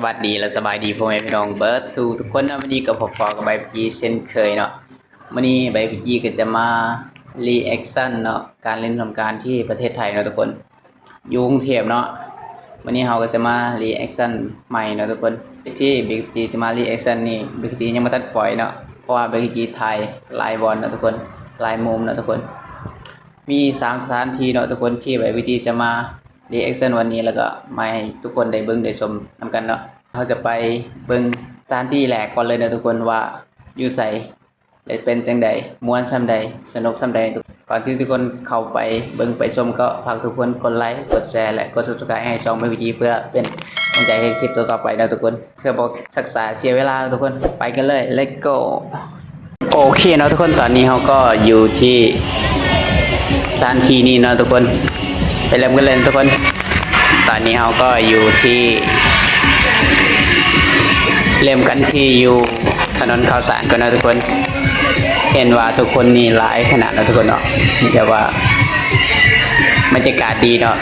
สวัสดีและสบายดีพ่อแม่พี่น้องเบิร์ดทูทุกคนนะวันนี้กับผมฟอกับใบพีจีเช่นเคยเนาะวันนี้ใบพีจีก็จะมารีแอคชั่นเนาะการเล่นสงการที่ประเทศไทยเนาะทุกคนยู่กรุงเทพเนาะวันนี้เราก็จะมารีแอคชั่นใหม่เนาะทุกคนที่บิ๊กจีจะมารีแอคชั่นนี่บิ๊กจียังไม่ตัดปล่อยเนาะเพราะว่าบิ๊กจีไทยลายบอลเนาะทุกคนลายมุมเนาะทุกคน มีสามสถานที่เนาะทุกคนที่แบบวิธีจะมา รีแอคชั่นวันนี้แล้วก็มาให้ทุกคนได้เบิ่งได้ชมนำกันเนาะเราจะไปเบิ่งสถานที่แรกก่อนเลยเนาะทุกคนว่าอยู่ใส่ได้เป็นจังใดม่วนส่ำใดสนุกส่ำใดก่อนที่ทุกคนเข้าไปเบิ่งไปชมก็ฝากทุกคนกดไลค์กดแชร์และกด subscribe ให้ช่องไมวิธีเพื่อเป็นกำลังใจให้คลิปต่อไปนะทุกคนเพื่อบอกศึกษาเสียเวลาทุกคนไปกันเลย let's go โอเคเนาะทุกคนตอนนี้เขาก็อยู่ที่สถานที่นี่เนาะทุกคน ไปเริ่มกันเลยทุกคน ตอนนี้เราก็อยู่ที่ เริ่มกันที่อยู่ถนนข้าวสารกันนะทุกคน เห็นว่าทุกคนนี่หลายขนาดนะทุกคนเนาะแต่ว่าบรรยากาศดีเนาะ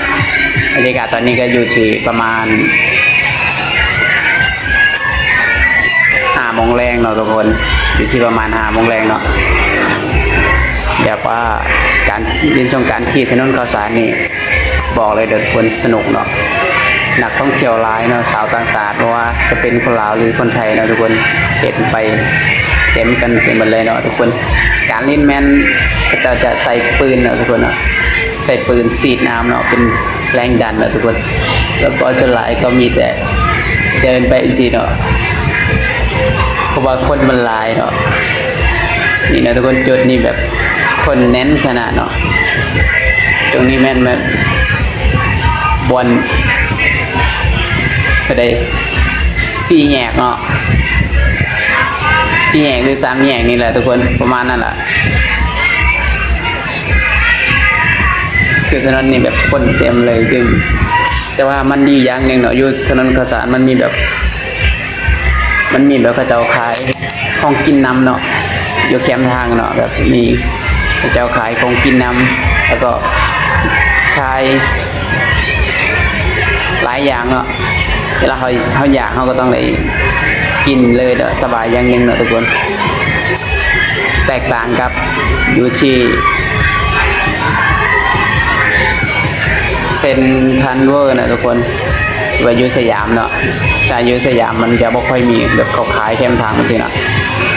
บรรยากาศตอนนี้ก็อยู่ที่ประมาณห้าโมงแรงเนาะทุกคนอยู่ที่ประมาณห้าโมงแรงเนาะแบบว่าการเล่นสงการที่ถนนข้าวสารนี่ บอกเลยเด็กคนสนุกเนาะนักท่องเที่ยวหลายเนาะสาวต่างชาติเพราะว่าจะเป็นคนลาวหรือคนไทยเนาะทุกคนเห็นไปเต็มกันเป็นหมดเลยเนาะทุกคนการเล่นแมนก็จะจะใส่ปืนเนาะทุกคนเนาะใส่ปืนสีดน้ำเนาะเป็นแรงดันเนาะทุกคน แล้วก็ส่วนหลายก็มีแต่เดินไปสิเนาะเพราะว่าคนมันหลายเนาะนี่นะทุกคนจุดนี่แบบคนแน่นขนาดเนาะตรงนี้แม่นแบบ บอลก็ได้สี่แยกเนาะสี่แยกหรือสามแยกนี่แหละทุกคนประมาณนั้นแหละคือถนนนี่แบบคนเต็มเลยคือแต่ว่ามันดีอย่างหนึ่งเนาะอยู่ถนนข้าวสารมันมีแบบ มันมีแบบกระเจ้าขายของกินน้ำเนาะอยู่แคมทางเนาะแบบมีกระเจ้าขายของกินน้ำแล้วก็ขายายอย่างเนาะเวลาเขาเขาอยากเขาก็ต้องได้กินเลยเนาะสบายอย่างหนึ่งเนาะทุกคน แตกต่างกับอยู่ที่เซนทันเวอร์นะทุกคนว่ายู่สยามเนาะแต่ยู่สยามมันจะบ่ค่อยมีแบบเขาขายแคมทางมันสิเนาะ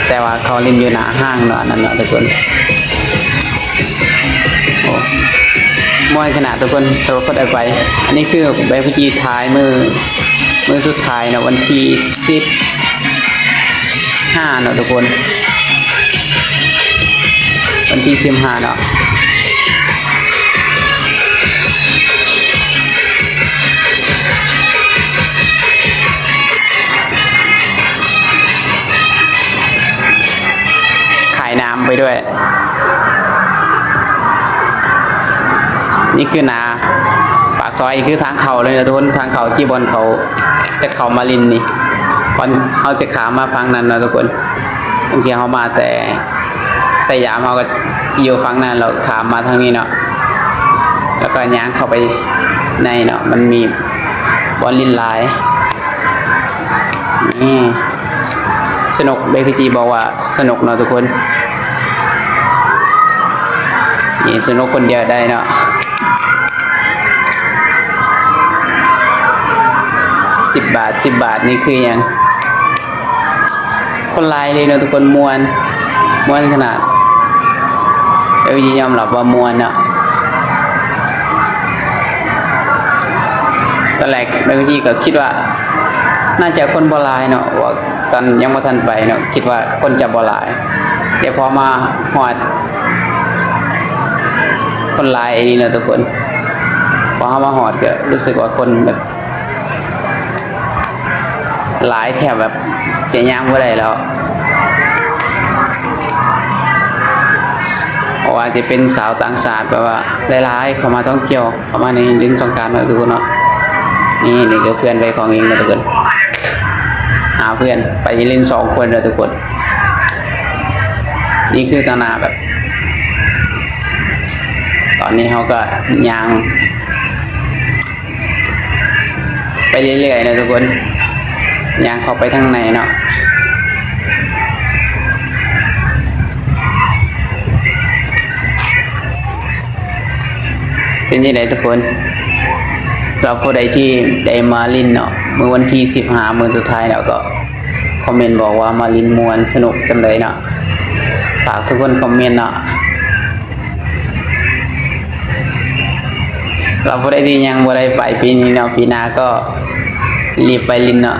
แต่ว่าเขาเล่นอยู่หน้าห้างเนาะนนั่นเนาะทุกคนโอ้ มวยขนาดทุกคนตัวคนได้ไป อันนี้คือใบพจีท้ายมือมือสุดท้ายเนาะวันที่สิบห้าเนาะทุกคน วันที่สิบห้าเนาะขายน้ำไปด้วย นี่คือนาปากซอยคือทางเขาเลยนะทุกคนทางเขาที่บอลเขาจะเขามาลินนี่บอลเขาจะขามาฟังนั้นนะทุกคนบางทีเขามาแต่สยามเขาก็อยู่ฟังนั้นเราขามมาทางนี้เนาะแล้วก็ย้างเข้าไปในเนาะมันมีบอลลินลายนี่สนุกเบคจีบอกว่าสนุกเนาะทุกคนนี่สนุกคนเดียวได้เนาะ บาทสิบบาทนี่คือยังคนลายเลยเนาะทุกคนมวนมวนขนาดเดี๋ยยอมรับว่ามวนเนาะตอนแรกเบคจีก็คิดว่า น่าจะคนบลายเนาะว่าตอนยังบ่ทันไปเนาะคิดว่าคนจะบลาย เดี๋ยวพอมาฮอด คนลายนี่เนาะทุกคนพอเฮามาฮอดก็รู้สึกว่าคนแบบ หลายแถบแบบจะย่างบ่ได้แล้วเพราะว่าจะเป็นสาวต่างชาติแบบว่าหลายๆเข้ามาท่องเที่ยวเข้ามาในเล่นสงการเนาะทุกคนเนาะนี่นี่ก็เพื่อนไปของเองนะทุกคนหาเพื่อนไปเล่นสองคนเลยทุกคน นี่คือตานาแบบ ตอนนี้เขาก็ยางไปเรื่อยๆนะทุกคน ยางเข้าไปทางในเนาะเป็นยังไงทุกคนสำหรับผู้ใดที่ได้มาลินเนาะเมื่อวันที่สิบห้ามื่อสุดท้ายแล้วก็คอมเมนต์บอกว่ามาลินมวนสนุกจังเลยเนาะฝากทุกคนคอมเมนต์เนาะเราผู้ใดที่ยังบ่ได้ไปปีนี้เนาะปีหน้าก็รีบไปลินเนาะ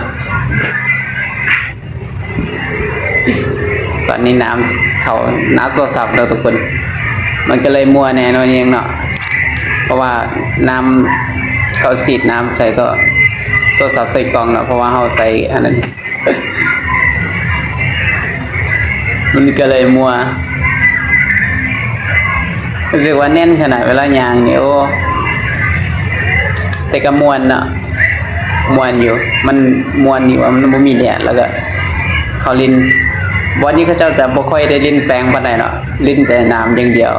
ตอนนี้น้ำเขาน้ำโทรศัพท์เราทุกคน มันก็เลยมัวแน่นอนเองเนาะเพราะว่าน้ำเขาสีดน้ำใส่ก็โทรศัพท์ใส่กล่องเนาะเพราะว่าเขาใส่อันนั้นมันก็เลยมัวรู้สึกว่าแน่นขนาดเวลายางเนี่ยโอ้แต่ก็มวนเนาะ มวนอยู่ มันมวนอยู่ว่ามันบ่มีแดดแล้วก็ เขาลินวันนี้เขาเจ้าจะบ่ค่อยได้ลินแปลงปานใดเนาะลินแต่น้ำอย่างเดียว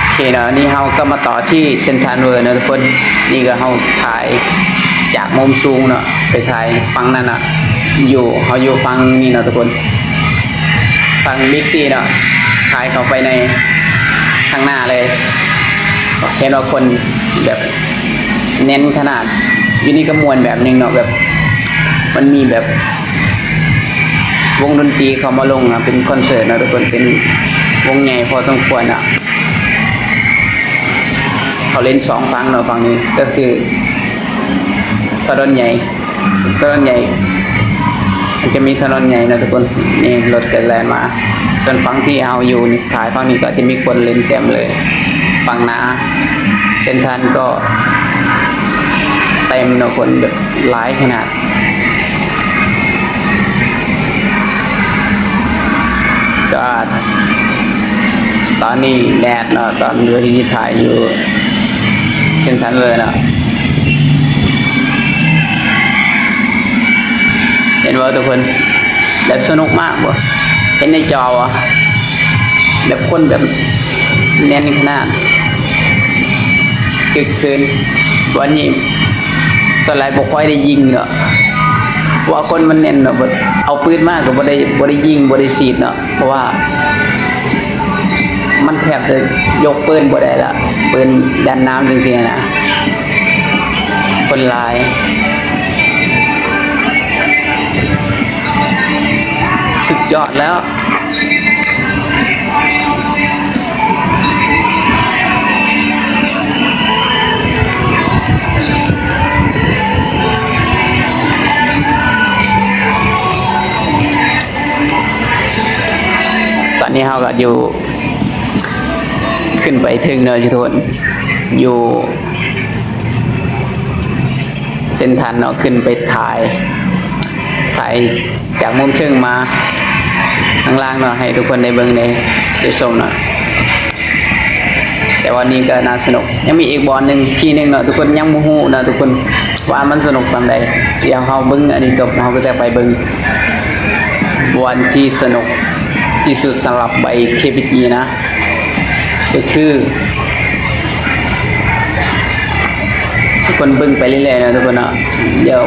โอเคเนาะนี่เฮาก็มาต่อที่เซนทรัลเวิร์นะทุกคนนี่ก็เฮาถ่ายจากมุมสูงเนาะไปถ่ายฝั่งนั้นเนาะอยู่เฮาอยู่ฝั่งนี้เนาะทุกคนฝั่งบิ๊กซีเนาะถ่ายเข้าไปในข้างหน้าเลยเห็นว่าคนแบบ เน้นขนาดอยู่นี่ก็มวนแบบหนึงเนาะแบบ มันมีแบบ วงดนตรีเขามาลงอะเป็นคอนเสิร์ตนะทุกคนเป็นวงใหญ่พอสมควรอะเขาเล่นสองฟังเนาะฝั่งนี้ก็คือถนนใหญ่ถนนใหญ่มันจะมีถนนใหญ่นะทุกคนนี่รถเกิดแลนมาส่วนฝั่งที่เอาอยู่นี่ถ่ายฝั่งนี้ก็จะมีคนเล่นเต็มเลยฝั่งนาเซนทันก็ ต็มเนาะคนแบบหลายขนาดก็ตอนนี้แดดเนาะตอนเรือที่ถ่ายอยู่เส้นทันเลยเนาะเห็นว่าทุกคนแบบสนุกมากบ่เห็นในจอวะแบบคนแบบแน่นขนาดคึกคืนวันนี้ สไลด์บอกค่อยได้ยิงเนาะว่าคนมันเน้นเนาะเอาปืนมากก็บ่ได้บ่ได้ยิงบ่ได้ฉีดเนาะเพราะว่า มันแทบจะยกปืนบ่ได้ละปืนดันน้ำจริงๆนะคนลายสุดยอดแล้ว นนี้เราก็อยู่ ขึ้นไปถึงเนินทุกคนอยู่เส้นทันเนาะขึ้นไปถ่าย ถ่ายจากมุมเชิงมาข้างล่างเนาะให้ทุกคนได้เบิ่งได้ได้ชมเนาะแต่วันนี้ก็น่าสนุก ยังมีอีกบอลหนึ่งทีหนึ่งเนาะทุกคนยังมูฮูเนาะทุกคนว่ามันสนุกสำใดเดี๋ยวเราเบิ่งอันนี้จบเราก็จะไปเบิ่งวันที่สนุก ที่สุดสำหรับใบ KPG นะ ก็คือ ทุกคนบึ้งไปเรื่อยๆนะทุกคนนะเดี๋ยว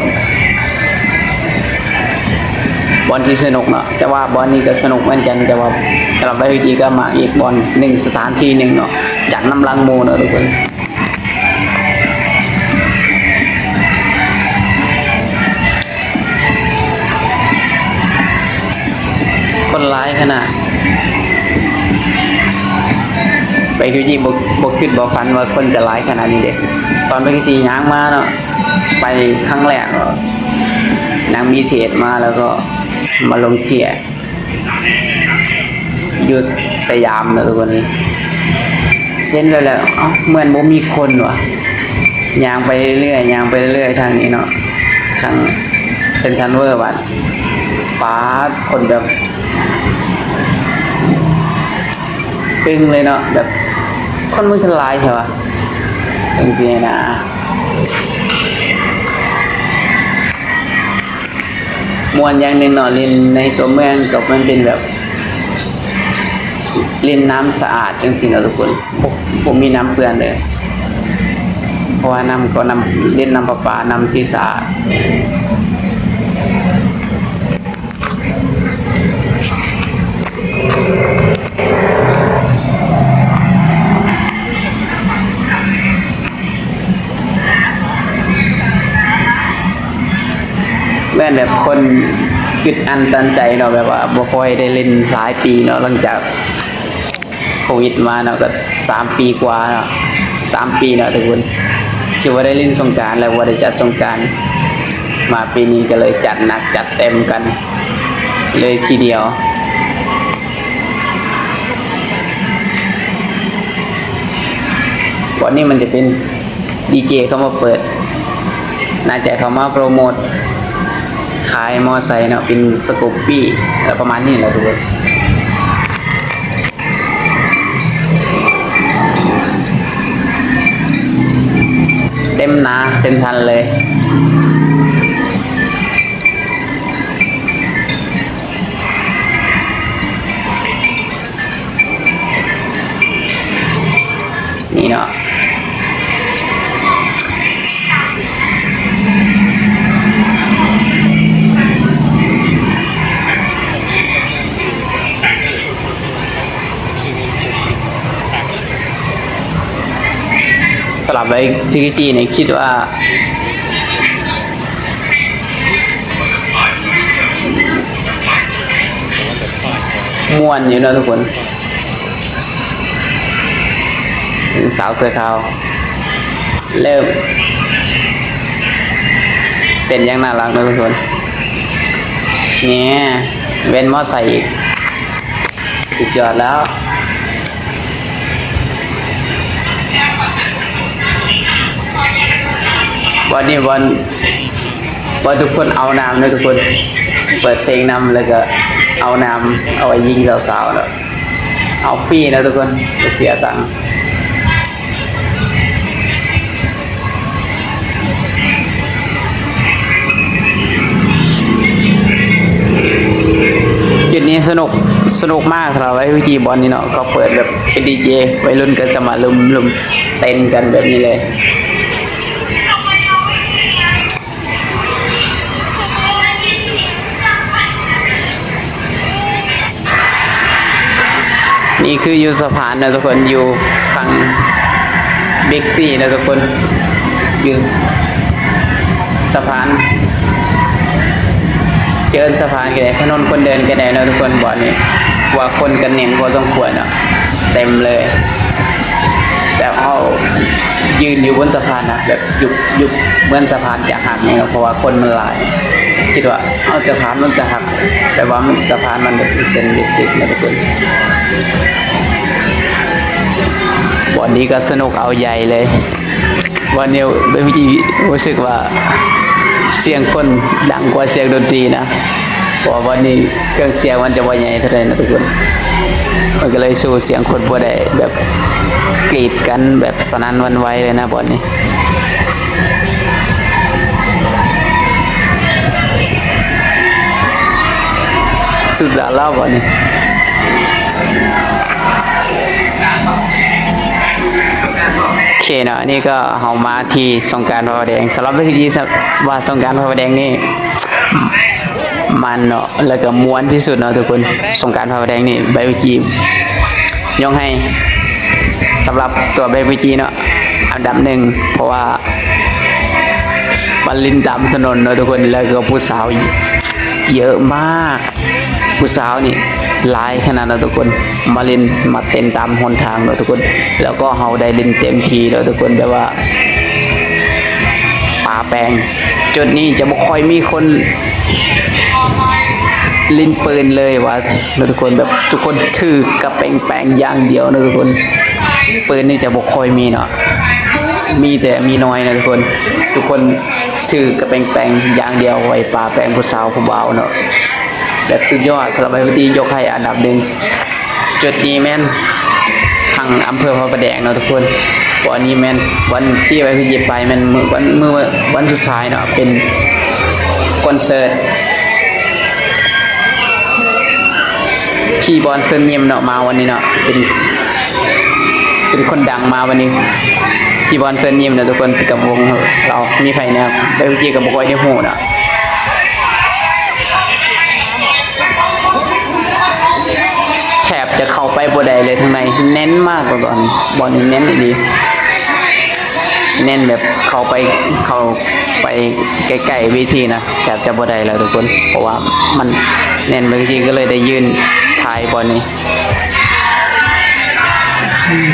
บอลที่สนุกเนาะแต่ว่าบอลนี้ก็สนุกเหมือนกันแต่ว่าสำหรับใบ KPG ก็มาอีกบอลหนึ่งสถานที่หนึ่งเนาะจากน้ำลังมูเนาะทุกคน คนร้ายขนาด ไปคือจีบกคิดบอกฝันว่าคนจะร้ายขนาดนี้เด็กตอนไปคือจีย้างมาเนาะไปครั้งแรกนางมีเทศมาแล้วก็มาลงเทียอยู่สยามนะทุกคนนี้เห็นแล้วแหละเหมือนบ่มีคนวะยางไปเรื่อยยางไปเรื่อยทางนี้เนาะทางเซนทรัลเวอร์วัดป้าคนแบบ ตึงเลยเนาะแบบคนมือทลายใช่ปะจริงๆนะมวนอย่างหนึ่งเนาะเล่นในตัวเมืองกับมันเป็นแบบเล่นน้ำสะอาดจังสิเนาะทุกคนผมผมมีน้ำเปื้อนเลยเพราะว่าน้ำก็น้ำเล่นน้ำประปานำที่สาแนแบบคนอึดอันตันใจเนาะแบบว่าบ่ค่อยได้เล่นหลายปีเนาะหลังจากโควิดมาเนาะก็สามปีกว่าเนาะสามปีเนาะทุกคนที่ว่าได้เล่นสงการแล้วว่าได้จัดสงการมาปีนี้ก็เลยจัดหนักจัดเต็มกัน เลยทีเดียววันนี้มันจะเป็นดีเจเขามาเปิด น่าจะเขามาโปรโมท ขายมอไซค์เนาะเป็นสกูปปี้ประมาณนี้แหละทุกคนเต็มหนาเซ็นทันเลย ลับไว้พิกจีเนี่ยคิดว่าม่วนอยู่นะทุกคน สาวเสื้อขาว เริ่มเต้นยังน่ารักนะทุกคนเนี่ยเว้นมอใส่อีกสุดยอดแล้ว วันนี้วันวันทุกคนเอาน้ำนะทุกคนเปิดเพลงนำแล้วก็เอาน้ำเอาไว้ยิงสาวๆเนาะเอาฟรีนะทุกคนจะเสียตังค์จุดนี้สนุกสนุกมากสำหรับไอ้วิจีบอลนี่เนาะเขาเปิดแบบเป็นดีเจวัยรุ่นก็จะมาลุมลุมเต้นกันแบบนี้เลย นี่คืออยู่สะพานนะทุกคนอยู่ทางบิ๊กซีนะทุกคน อยู่สะพาน เจอสะพานกันเลยถนนคนเดินกันเลยนะทุกคนบ่อนี้ว่าคนกันเนียงพอสมควรอะเต็มเลย แต่เขายืนอยู่บนสะพานนะแบบยุบยุบเหมือนสะพานจะหักเนี่ยเพราะว่าคนมันหลาย คิดว่าเอาสะพานมันจะหัก แต่ว่ามันสะพานมันเป็นเด็กๆนะทุกคนวันนี้ก็สนุกเอาใหญ่เลย วันนี้เบบี้จีรู้สึกว่าเสียงคนดังกว่าเสียงดนตรีนะเพราะวันนี้เครื่องเสียงมันจะว่าใหญ่เท่าไหร่นะทุกคนมันก็เลยสู้เสียงคนบ่ได้แบบกรีดกันแบบสนั่นวันไหวเลยนะบอลนี้ สุดยอดแล้วบอลนี้โอเคเนาะนี่ก็เฮามาที่สงการพระแดงสำหรับวิธีว่าสงการพระแดงนี่มันเนาะแล้วก็ม้วนที่สุดเนาะทุกคนสงการพระแดงนี่ใบวิจียกให้สำหรับตัวใบวิจีเนาะอันดับหนึ่งเพราะว่ามันลินตามถนนเนาะทุกคนแล้วก็ผู้สาวเยอะมาก ผู้สาวนี่หลายขนาดนั้นทุกคนมาเล่นมาเต้นตามหนทางเนาะทุกคน แล้วก็เฮาได้เล่นเต็มทีแล้วทุกคนแบบว่าป่าแปลงจุดนี้จะบ่ค่อยมีคนลินปืนเลยว่าเนะทุกคนแบบทุกคนถือกับแปงแปงอย่างเดียวเนะทุกคนปืนนี่จะบ่ค่อยมีเนาะมีแต่มีน้อยนะทุกคน ทุกคนถือกับแปงแปงอย่างเดียวไว้ป่าแปงผู้สาวผู้บ่าวเนาะ แบบสุดยอดสำหรับไอพอดียกให้อันดับหนึ่งจุดนี้แม่นทางอำเภอพระประแดงเนาะทุกคนวันนี้แม่นวันที่ไว้พี่ไปแมันมือวันมือวันสุดท้ายเนาะเป็นคอนเสิร์ตพี่บอลเซนเนียมเนาะมาวันนี้เนาะเป็นเป็นคนดังมาวันนี้พี่บอลเชิญยิ้มนะทุกคนกับวงเรามีใครเนี่ยไปเมื่อกี้กับบอกว่าได้หูนะ บ่ได้เลยทางในเน้นมากกว่าบอลบอลนี่เน้นดีเน้นแบบเข้าไปเข้าไปใกล้ๆวิธีนะแถบจะบ่ได้แล้วทุกคน เพราะว่ามันเน้นบางทีก็เลยได้ยืนถ่ายบอลนี้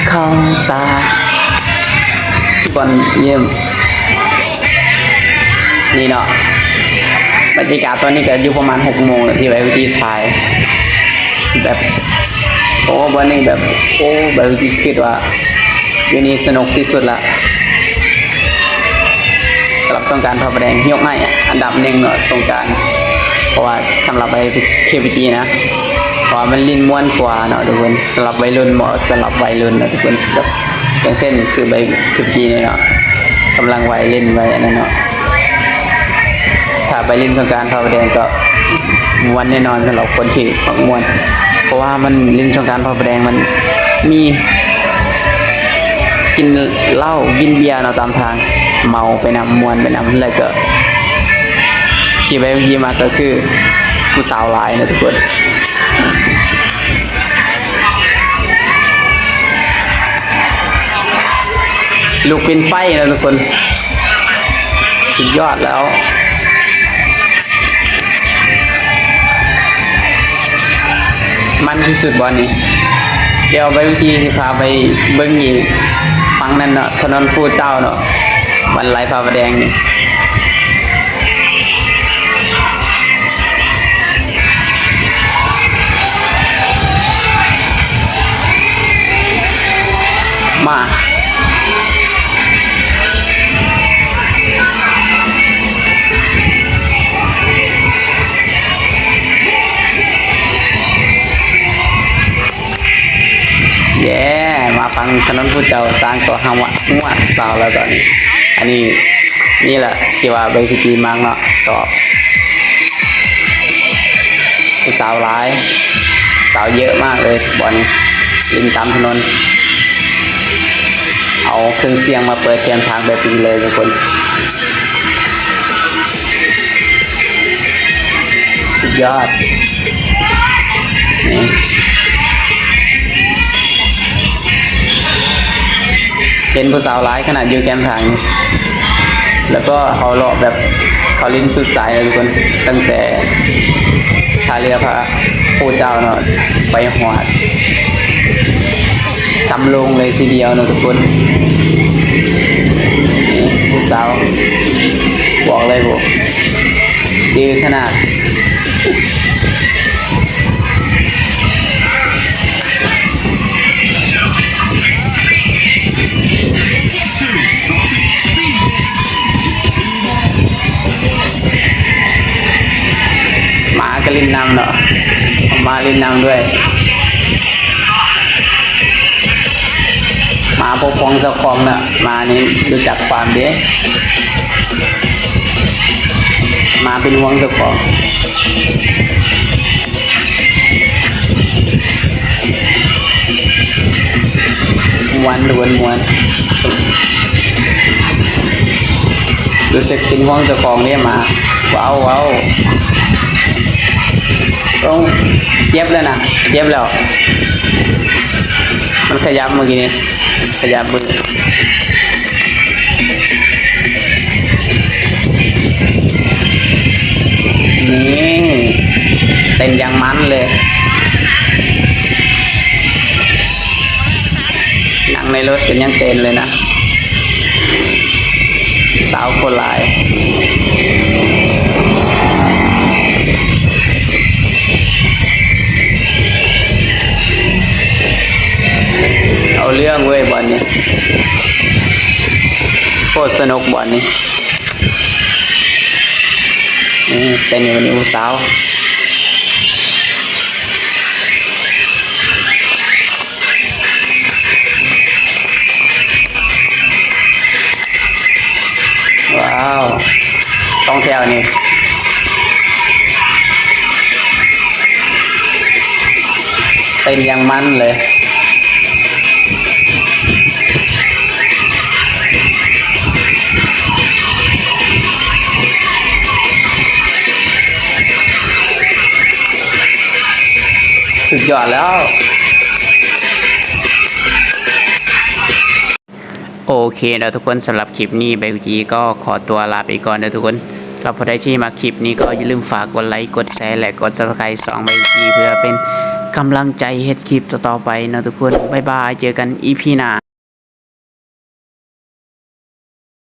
เข้าตาก่อนเยี่ยมนี่เนาะบรรยากาศตอนนี้ก็อยู่ประมาณหกโมงแล้วที่ไปวิธีถ่ายแบบ โอ้วันนี้แบบโอ้แบบวิธีคิดว่าอยู่นี่สนุกที่สุดละสำหรับสงกรารพระประแดงยกให้อันดับหนึ่งเนาะสงกรารเพราะว่าสำหรับไปเคพีจีนะเพราะมันลินม้วนกว่าเนาะทุกคนสำหรับวัยรุ่นเหมาะสำหรับวัยรุ่นเนะทุกคนแบบอย่างเช่นคือใบเคพีจีเนี่ยเนาะกำลังวัยเล่นไวอันนั้นเนาะถ้าไปเล่นสงกรารพระประแดงก็ม้วนแน่นอนสำหรับคนที่มักม้วน เพราะว่ามันเล่นสงการพระประแดงมันมีกินเหล้ากินเบียร์เนาะตามทางเมาไปนำมวนไปนำแล้วก็ ที่ไปยีมาก็คือผู้สาวหลายนะทุกคนลูกเป็นไฟนะทุกคน สุดยอดแล้วันที่สุดบอลนี้ เดี๋ยวไปวิธีสิพาไปเบิ้งอีกฟังนั่นเนาะถนนผู้เจ้าเนาะวันไหลพาประแดงนี่มา แย่มาฟังถนนผู้เจ้าสร้างตัวห้ามวะงวดสาวแล้วตอนนี้ อันนี้นี่แหละที่ว่าไปพิจีมากเนาะสอบสาวร้ายสาวเยอะมากเลยบอลลินตามถนน เอาเครื่องเสียงมาเปิดเทียนทางแบบนี้เลยทุกคนสุดยอดนี่ เห็นผู้สาวร้ายขนาดอยู่แกมทาง แล้วก็เขาเลาะแบบเขาลิ้นสุดสายเลยทุกคน ตั้งแต่ทาเรือพระผู้เจ้าเนาะไปหอดจำลงเลยทีเดียวเนาะทุกคนผู้สาวบอกเลยบอกดีขนาด มาก็ลินนำเนาะเอามาลินนำด้วยหมาปกป้องเจ้าของเนาะมานี่รู้จักความเด้มาเป็นห่วงเจ้าของมวนดวนมวนรู้สึกเป็นห่วงเจ้าของเนี่ยมาว้าวว้าว ต้องเจ็บแล้วนะเจ็บแล้ว มันขยับเมื่อกี้นี้ขยับมือนี่เต้นอย่างมันเลยนั่งในรถเป็นยังเต้นเลยนะสาวคนหลาย เอาเรื่องเว้ยบอลนี้โคตรสนุกบอลนี้นี่เป็นวันนี้อุสาวว้าวต้องแถวนี่เต้นยังมันเลย ยอดแล้ว โอเคนะทุกคนสำหรับคลิปนี้ใบกุจีก็ขอตัวลาไปก่อนนะทุกคนเราพอได้ที่มาคลิปนี้ก็อย่าลืมฝากกดไลค์กดแชร์และกด subscribe สองใบจีเพื่อเป็นกำลังใจเฮ็ดคลิปต่อไปนะทุกคน บ๊ายบาย เจอกันอีพีหน้า